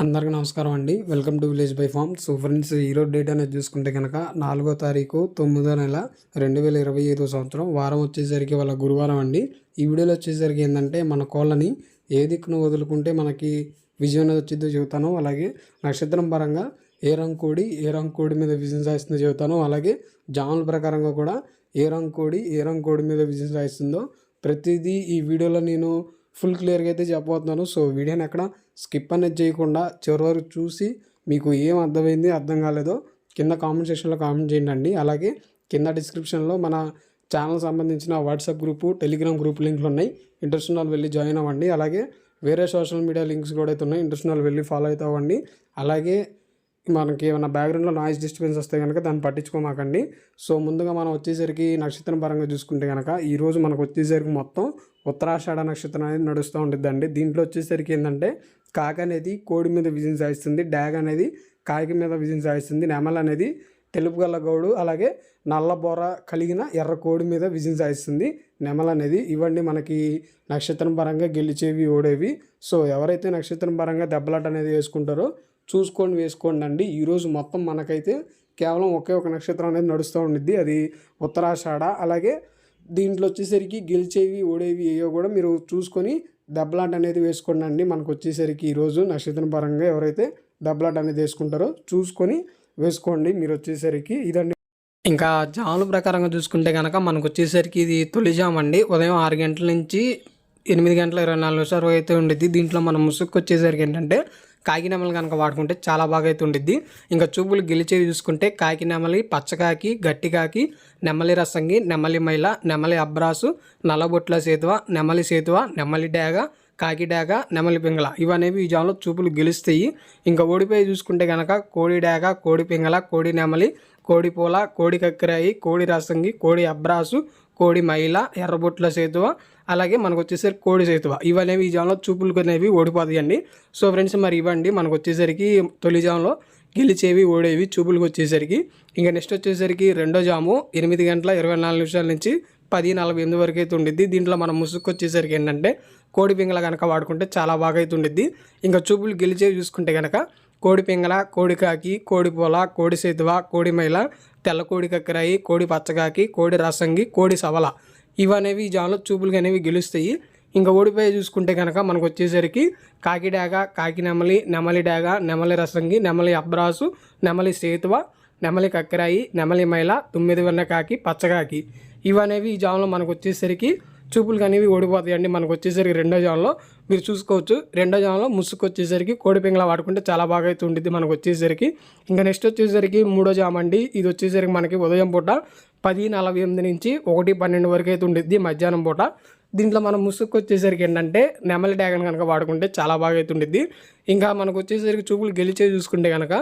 అందరికీ నమస్కారం అండి. Welcome to village by farm. So friends ఈరోజు డేట్ అనేది చూసుకుంటే కనుక నాలుగో తారీఖు తొమ్మిదో నెల రెండు వేల ఇరవై ఐదో సంవత్సరం. వారం వచ్చేసరికి వాళ్ళ గురువారం అండి. ఈ వీడియోలో వచ్చేసరికి ఏంటంటే మన కోళ్ళని ఏ దిక్కును వదులుకుంటే మనకి విజయం అనేది వచ్చిందో చెబుతాను. అలాగే నక్షత్రం పరంగా ఏ రంగు కోడి ఏ రంగు కోడి మీద విజయం సాధిస్తుందో చెబుతాను. అలాగే జాముల ప్రకారంగా కూడా ఏ రంగు కోడి ఏ రంగు కోడి మీద విజయం సాధిస్తుందో ప్రతిదీ ఈ వీడియోలో నేను ఫుల్ క్లియర్గా అయితే చెప్పబోతున్నాను. సో వీడియోని ఎక్కడ స్కిప్ అనేది చేయకుండా చివరి వరకు చూసి మీకు ఏం అర్థమైంది అర్థం కాలేదో కింద కామెంట్ సెక్షన్లో కామెంట్ చేయండి. అండి అలాగే కింద డిస్క్రిప్షన్లో మన ఛానల్ సంబంధించిన వాట్సాప్ గ్రూపు టెలిగ్రామ్ గ్రూప్ లింక్లు ఉన్నాయి. ఇంట్రెస్ట్ వాళ్ళు వెళ్ళి జాయిన్ అవ్వండి. అలాగే వేరే సోషల్ మీడియా లింక్స్ కూడా అయితే ఉన్నాయి. ఇంట్రెస్ట్ వాళ్ళు వెళ్ళి ఫాలో అవుతా అవ్వండి. అలాగే మనకి ఏమైనా బ్యాక్గ్రౌండ్లో నాయిస్ డిస్టర్బెన్స్ వస్తే కనుక దాన్ని పట్టించుకోమాకండి. సో ముందుగా మనం వచ్చేసరికి నక్షత్రం పరంగా చూసుకుంటే కనుక ఈరోజు మనకు వచ్చేసరికి మొత్తం ఉత్తరాషాఢ నక్షత్రం అనేది నడుస్తూ ఉంటుందండి దీంట్లో వచ్చేసరికి ఏంటంటే కాక అనేది కోడి మీద విజయం సాధిస్తుంది డాగ్ అనేది కాకి మీద విజయం సాధిస్తుంది నెమల్ అనేది తెలుపు గల్ల గౌడు అలాగే నల్ల బొర కలిగిన ఎర్ర కోడి మీద విజయం సాధిస్తుంది నెమల్ అనేది. ఇవన్నీ మనకి నక్షత్రం పరంగా గెలిచేవి ఓడేవి. సో ఎవరైతే నక్షత్రం పరంగా దెబ్బలాట అనేది వేసుకుంటారో చూసుకొని వేసుకోండి అండి. ఈరోజు మొత్తం మనకైతే కేవలం ఒకే ఒక నక్షత్రం అనేది నడుస్తూ ఉండిద్ది. అది ఉత్తరాషాఢ అలాగే దీంట్లో వచ్చేసరికి గెలిచేవి ఓడేవి ఏవో కూడా మీరు చూసుకొని దెబ్బలాట అనేది వేసుకోండి అండి. మనకు వచ్చేసరికి ఈరోజు నక్షత్రం పరంగా ఎవరైతే దెబ్బలాట అనేది వేసుకుంటారో చూసుకొని వేసుకోండి. మీరు వచ్చేసరికి ఇదండి. ఇంకా జాముల ప్రకారంగా చూసుకుంటే కనుక మనకు వచ్చేసరికి ఇది తొలి అండి. ఉదయం ఆరు గంటల నుంచి ఎనిమిది గంటల ఇరవై నాలుగు నిమిషాలు అయితే ఉండేది దీంట్లో మనం ముసుక్కు వచ్చేసరికి ఏంటంటే కాకినెమలు కనుక వాడుకుంటే చాలా బాగా అయితే ఉండిద్ది ఇంకా చూపులు గెలిచేవి చూసుకుంటే కాకి నెమలి పచ్చకాకి గట్టికాకి నెమలి రసంగి నెమలి మైల నెమలి అబ్రాసు నల్లబొట్ల సేతువ నెమలి సేతువ నెమలి డాగ కాకి డేగ నెమలి పింగళ. ఇవనేవి ఈ జాములో చూపులు గెలుస్తాయి. ఇంకా ఓడిపోయి చూసుకుంటే కనుక కోడి డేగ కోడి పింగళ కోడి నెమలి కోడి పూల కోడి కక్కిరాయి కోడి రసంగి కోడి అబ్రాసు కోడి మైల ఎర్రబొట్ల సేతువ అలాగే మనకు వచ్చేసరికి కోడి చేతువ. ఇవనేవి ఈ జాములో చూపులు అనేవి ఓడిపోతాయండి. సో ఫ్రెండ్స్ మరి ఇవ్వండి మనకు వచ్చేసరికి తొలి జాములో గెలిచేవి ఓడేవి చూపులకు వచ్చేసరికి ఇంకా నెక్స్ట్ వచ్చేసరికి రెండో జాము ఎనిమిది గంటల ఇరవై నాలుగు నిమిషాల నుంచి పది నలభై ఎనిమిది వరకు అయితే ఉండిద్ది. దీంట్లో మనం ముసుగు వచ్చేసరికి ఏంటంటే కోడి పింగళ కనుక వాడుకుంటే చాలా బాగా అయితే ఉండిద్ది ఇంకా చూపులు గెలిచేవి చూసుకుంటే కనుక కోడి పింగళ కోడి కాకి కోడి పొల కోడి సేతువ కోడి మైల తెల్ల కోడి కక్కరాయి కోడి పచ్చకాకి కోడి రసంగి కోడి సవల ఇవనేవి అనేవి జాములో చూపులు అనేవి గెలుస్తాయి. ఇంకా ఓడిపోయి చూసుకుంటే కనుక మనకు వచ్చేసరికి కాకిడాగ కాకి నెమలి నెమలి డాగ నెమలి రసంగి నెమలి అబ్రాసు నెమలి సేతువ నెమలి కక్కరాయి నెమలి మైల తొమ్మిది వన్న కాకి పచ్చకాకి ఇవనేవి ఈ జాములో మనకు వచ్చేసరికి చూపులు అనేవి ఓడిపోతాయండి మనకు వచ్చేసరికి రెండో జాములో మీరు చూసుకోవచ్చు. రెండో జాములో ముసుగు వచ్చేసరికి కోడి పింగళ వాడుకుంటే చాలా బాగా అయితే ఉండిద్ది మనకు వచ్చేసరికి. ఇంకా నెక్స్ట్ వచ్చేసరికి మూడో జామ అండి ఇది వచ్చేసరికి మనకి ఉదయం పూట పది నలభై ఎనిమిది నుంచి ఒకటి పన్నెండు వరకు అయితే ఉండిద్ది మధ్యాహ్నం పూట. దీంట్లో మనం ముసుగు వచ్చేసరికి ఏంటంటే నెమలి డ్యాగన్ కనుక వాడుకుంటే చాలా బాగా అయితే ఉండిద్ది. ఇంకా మనకు వచ్చేసరికి చూపులు గెలిచే చూసుకుంటే కనుక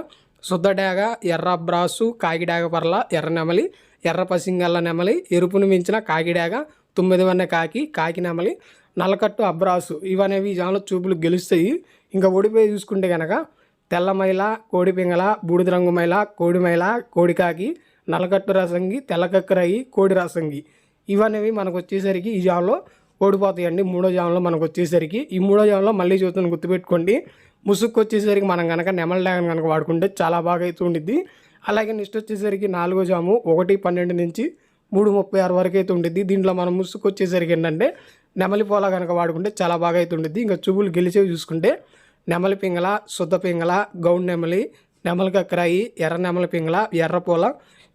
శుద్ధ డాగ ఎర్ర బ్రాసు కాకి డ్యాగ పర్ల ఎర్ర నెమలి ఎర్ర పసింగల్ల నెమలి ఎరుపును మించిన కాకి డ్యాగ తొమ్మిది వన్న కాకి కాకి నెమలి నల్లకట్టు అబ్రాసు ఇవనేవి ఈ చూపులు గెలుస్తాయి. ఇంకా ఓడిపోయి చూసుకుంటే కనుక తెల్ల మైల కోడి పింగళ బూడిద రంగు మైల కోడి మైల కోడి కాకి నల్లకట్టు రసంగి తెల్లకక్కరాయి కోడి రసంగి. ఇవనేవి మనకు వచ్చేసరికి ఈ జామ్లో ఓడిపోతాయండి. మూడో జామ్లో మనకు వచ్చేసరికి. ఈ మూడో జామ్లో మళ్ళీ చూస్తాను గుర్తుపెట్టుకోండి. ముసుక్కు వచ్చేసరికి మనం కనుక నెమల డ్యాగన్ కనుక వాడుకుంటే చాలా బాగా అయితే ఉండిద్ది. అలాగే నెక్స్ట్ వచ్చేసరికి నాలుగో జాము ఒకటి పన్నెండు నుంచి మూడు ముప్పై ఆరు వరకు అయితే ఉండిద్ది. దీంట్లో మనం ముసుక్కు వచ్చేసరికి ఏంటంటే నెమలి పోలా కనుక వాడుకుంటే చాలా బాగా అయితే ఉండిద్ది. ఇంకా చూపులు గెలిచేవి చూసుకుంటే నెమలి పింగళ శుద్ధ పింగళ గౌండ్ నెమలి నెమలి కక్కరాయి ఎర్ర నెమలి పింగళ ఎర్ర పూల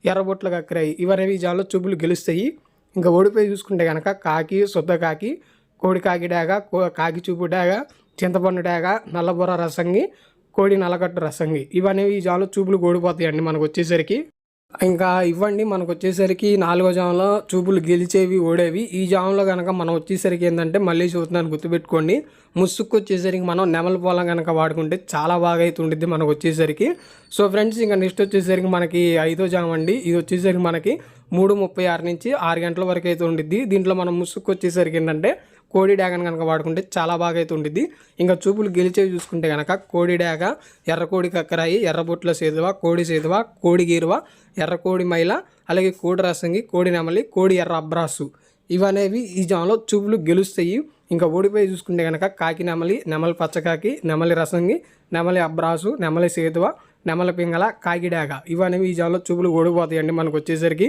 ఎర్రబొట్లు కక్కరాయి. ఇవన్నీ జాలో చూపులు గెలుస్తాయి. ఇంకా ఓడిపోయి చూసుకుంటే కనుక కాకి శుద్ధ కాకి కోడి కాకి డాగ కో- కాకి చూపు డాగ చింతపండు డాగ నల్లబొర రసంగి కోడి నల్లకట్టు రసంగి. ఇవనేవి ఈ జాలో చూపులు ఓడిపోతాయండి మనకు వచ్చేసరికి. ఇంకా ఇవ్వండి మనకు వచ్చేసరికి నాలుగో జాములో చూపులు గెలిచేవి ఓడేవి. ఈ జాములో కనుక మనం వచ్చేసరికి ఏంటంటే మళ్ళీ చూస్తున్నాను గుర్తుపెట్టుకోండి. ముసుక్కు వచ్చేసరికి మనం నెమల పొలం కనుక వాడుకుంటే చాలా బాగా అయితే ఉండిద్ది మనకు వచ్చేసరికి. సో ఫ్రెండ్స్ ఇంకా నెక్స్ట్ వచ్చేసరికి మనకి ఐదో జామ్ అండి. ఇది వచ్చేసరికి మనకి మూడు ముప్పై ఆరు నుంచి ఆరు గంటల వరకు అయితే ఉండిద్ది. దీంట్లో మనం ముసుక్కు వచ్చేసరికి ఏంటంటే కోడి డాగన్ కనుక వాడుకుంటే చాలా బాగా అయితే ఉండిద్ది. ఇంకా చూపులు గెలిచేవి చూసుకుంటే కనుక కోడి డాగ ఎర్ర కోడి కక్కరాయి ఎర్రబొట్ల సేదువ కోడి సేదువ కోడి గీరువ ఎర్ర కోడి మైల అలాగే కోడి రసంగి కోడి నెమలి కోడి ఎర్ర అబ్రాసు. ఇవనేవి ఈ జాములో చూపులు గెలుస్తాయి. ఇంకా ఓడిపోయి చూసుకుంటే కనుక కాకి నెమలి నెమలి పచ్చకాకి నెమలి రసంగి నెమలి అబ్రాసు నెమలి సేతువ నెమలి పింగళ కాకిడాగ ఇవనేవి ఈ జామ్లో చూపులు ఓడిపోతాయండి మనకు వచ్చేసరికి.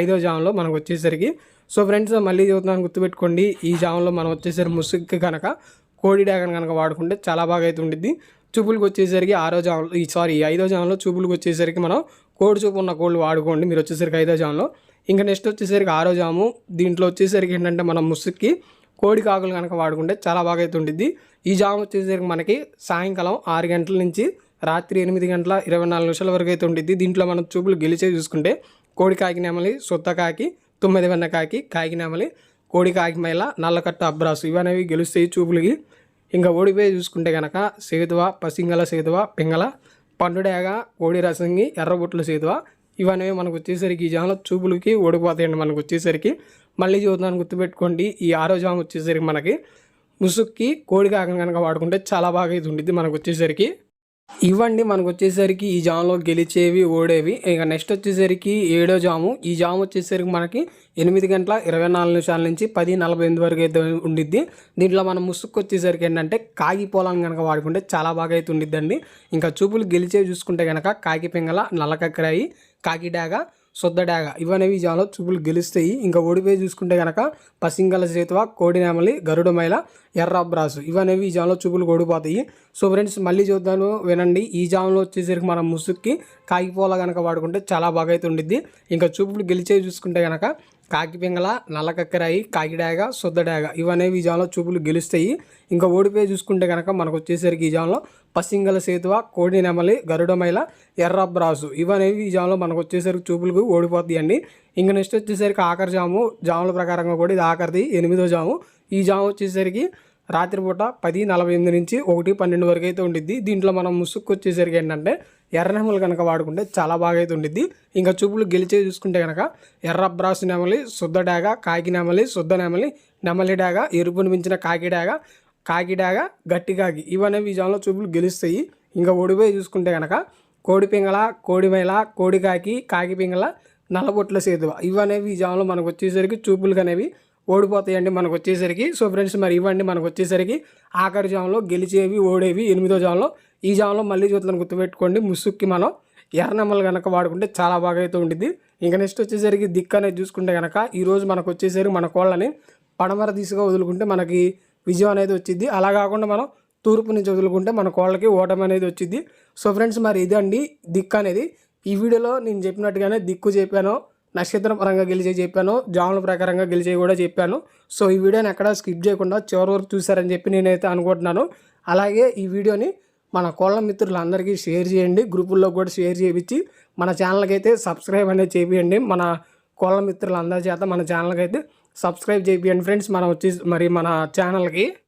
ఐదో జామ్లో మనకు వచ్చేసరికి. సో ఫ్రెండ్స్ మళ్ళీ చదువుతున్నాను గుర్తుపెట్టుకోండి. ఈ జామ్లో మనం వచ్చేసరికి ముసుగు కనుక కోడి డ్యాగన్ కనుక వాడుకుంటే చాలా బాగా అయితే ఉండిద్ది చూపులకు వచ్చేసరికి ఆరో జామ్లో ఈ సారీ ఐదో జామ్లో చూపులకు వచ్చేసరికి మనం కోడి చూపు ఉన్న కోళ్ళు వాడుకోండి. మీరు వచ్చేసరికి ఐదో జామ్లో. ఇంకా నెక్స్ట్ వచ్చేసరికి ఆరో జాము. దీంట్లో వచ్చేసరికి ఏంటంటే మనం ముసుగుకి కోడి కాకులు కనుక వాడుకుంటే చాలా బాగా అయితే ఉండిద్ది ఈ జాము వచ్చేసరికి మనకి సాయంకాలం ఆరు గంటల నుంచి రాత్రి ఎనిమిది గంటల ఇరవై నాలుగు నిమిషాల వరకు అయితే ఉండిద్ది దీంట్లో మనం చూపులు గెలిచే చూసుకుంటే కోడి కాకి నెమలి సొత్త కాకి తొమ్మిది వెన్న కాకి కోడి కాకి మైల నల్లకట్ట అబ్రాసు. ఇవనేవి గెలుస్తాయి చూపులకి ఇంకా ఓడిపోయి చూసుకుంటే కనుక సేతువ పసింగల సేతువ పింగళ పండుడేగ కోడి రసంగి ఎర్రబొట్ల సేతువ ఇవనేవి మనకు వచ్చేసరికి ఈ జామలో చూపులకి ఓడిపోతాయండి మనకు వచ్చేసరికి. మళ్ళీ చూద్దాన్ని గుర్తుపెట్టుకోండి ఈ ఆరో జాము వచ్చేసరికి మనకి ముసుక్కి కోడి కాకని కనుక వాడుకుంటే చాలా బాగా ఇది ఉండిద్ది మనకు వచ్చేసరికి. ఇవ్వండి మనకు వచ్చేసరికి ఈ జామ్లో గెలిచేవి ఓడేవి. ఇక నెక్స్ట్ వచ్చేసరికి ఏడో జాము. ఈ జాము వచ్చేసరికి మనకి ఎనిమిది గంటల ఇరవై నాలుగు నిమిషాల నుంచి పది నలభై ఎనిమిది వరకు అయితే ఉండిద్ది. దీంట్లో మనం ముసుక్కు వచ్చేసరికి ఏంటంటే కాగి పొలాన్ని కనుక వాడుకుంటే చాలా బాగా అయితే ఉండిద్దండి. ఇంకా చూపులు గెలిచేవి చూసుకుంటే కనుక కాకి పింగళ నల్లకక్కరాయి కాకిడాగ శుద్ధ డాగ. ఇవనేవి జాలో చూపులు గెలుస్తాయి. ఇంకా ఓడిపోయి చూసుకుంటే కనుక పసింగల చేతువ కోడి నెమలి గరుడ ఎర్ర ఇవనేవి ఈ జామ్లో చూపులు ఓడిపోతాయి. సో ఫ్రెండ్స్ మళ్ళీ చూద్దాను వినండి. ఈ జామ్లో వచ్చేసరికి మనం ముసుక్కి కాగిపోలా కనుక వాడుకుంటే చాలా బాగా అయితే ఉండిద్ది. ఇంకా చూపులు గెలిచేవి చూసుకుంటే కనుక కాకి పింగళ నల్ల కక్కరాయి కాకిడాగ శుద్ధడాగ ఇవనేవి ఈ చూపులు గెలుస్తాయి. ఇంకా ఓడిపోయి చూసుకుంటే కనుక మనకు వచ్చేసరికి ఈ జాంలో పసింగల సేతువ కోడి నెమలి గరుడమైల ఎర్ర బ్రాసు ఇవనేవి ఈ జాంలో మనకు వచ్చేసరికి చూపులకు ఓడిపోతాయి అండి. ఇంకా నెక్స్ట్ వచ్చేసరికి ఆఖరి జాము జాముల ప్రకారంగా కూడా ఇది ఆఖరిది ఎనిమిదో జాము. ఈ జాము వచ్చేసరికి రాత్రిపూట పది నలభై ఎనిమిది నుంచి ఒకటి పన్నెండు వరకు అయితే ఉండిద్ది. దీంట్లో మనం ముసుక్కు వచ్చేసరికి ఏంటంటే ఎర్ర నెమలు కనుక వాడుకుంటే చాలా బాగా అయితే ఉండిద్ది. ఇంకా చూపులు గెలిచే చూసుకుంటే కనుక ఎర్ర బ్రాసు నెమలి శుద్ధ డాగ కాకి నెమలి శుద్ధ నెమలి నెమలి డాగ ఎరుపును మించిన కాకి డాగ కాకి డాగ గట్టి కాకి ఇవనేవి విజయంలో చూపులు గెలుస్తాయి. ఇంకా ఒడిపోయి చూసుకుంటే కనుక కోడి పింగళ కోడి మైల కోడి కాకి కాకి పింగళ నల్లబొట్ల సేతువ ఇవనేవి ఈ జాములో మనకు వచ్చేసరికి చూపులు అనేవి ఓడిపోతాయండి మనకు వచ్చేసరికి. సో ఫ్రెండ్స్ మరి ఇవ్వండి మనకు వచ్చేసరికి. ఆఖరి జామ్లో గెలిచేవి ఓడేవి ఎనిమిదో జామ్లో. ఈ జాములో మళ్ళీ చూద్దాం గుర్తుపెట్టుకోండి. ముసుక్కి మనం ఎర్రనమ్మలు కనుక వాడుకుంటే చాలా బాగా అయితే ఉంటుంది ఇంకా నెక్స్ట్ వచ్చేసరికి దిక్కు అనేది చూసుకుంటే కనుక ఈరోజు మనకు వచ్చేసరికి మన కోళ్ళని పడమర దిశగా వదులుకుంటే మనకి విజయం అనేది వచ్చింది అలా కాకుండా మనం తూర్పు నుంచి వదులుకుంటే మన కోళ్ళకి ఓటమి అనేది వచ్చింది సో ఫ్రెండ్స్ మరి ఇదండి దిక్కు అనేది. ఈ వీడియోలో నేను చెప్పినట్టుగానే దిక్కు చెప్పాను. నక్షత్రం పరంగా గెలిచే చెప్పాను జాముల ప్రకారంగా గెలిచే కూడా చెప్పాను. సో ఈ వీడియోని ఎక్కడ స్కిప్ చేయకుండా చివరి వరకు చూసారని చెప్పి నేనైతే అనుకుంటున్నాను. అలాగే ఈ వీడియోని మన కోళ్ళ మిత్రులందరికీ షేర్ చేయండి గ్రూపుల్లో కూడా షేర్ చేయించి మన ఛానల్కి అయితే సబ్స్క్రైబ్ అనేది చేయండి మన కోళ్ళ మిత్రులందరి చేత మన ఛానల్కి అయితే సబ్స్క్రైబ్ చేయండి ఫ్రెండ్స్. మనం వచ్చి మరి మన ఛానల్కి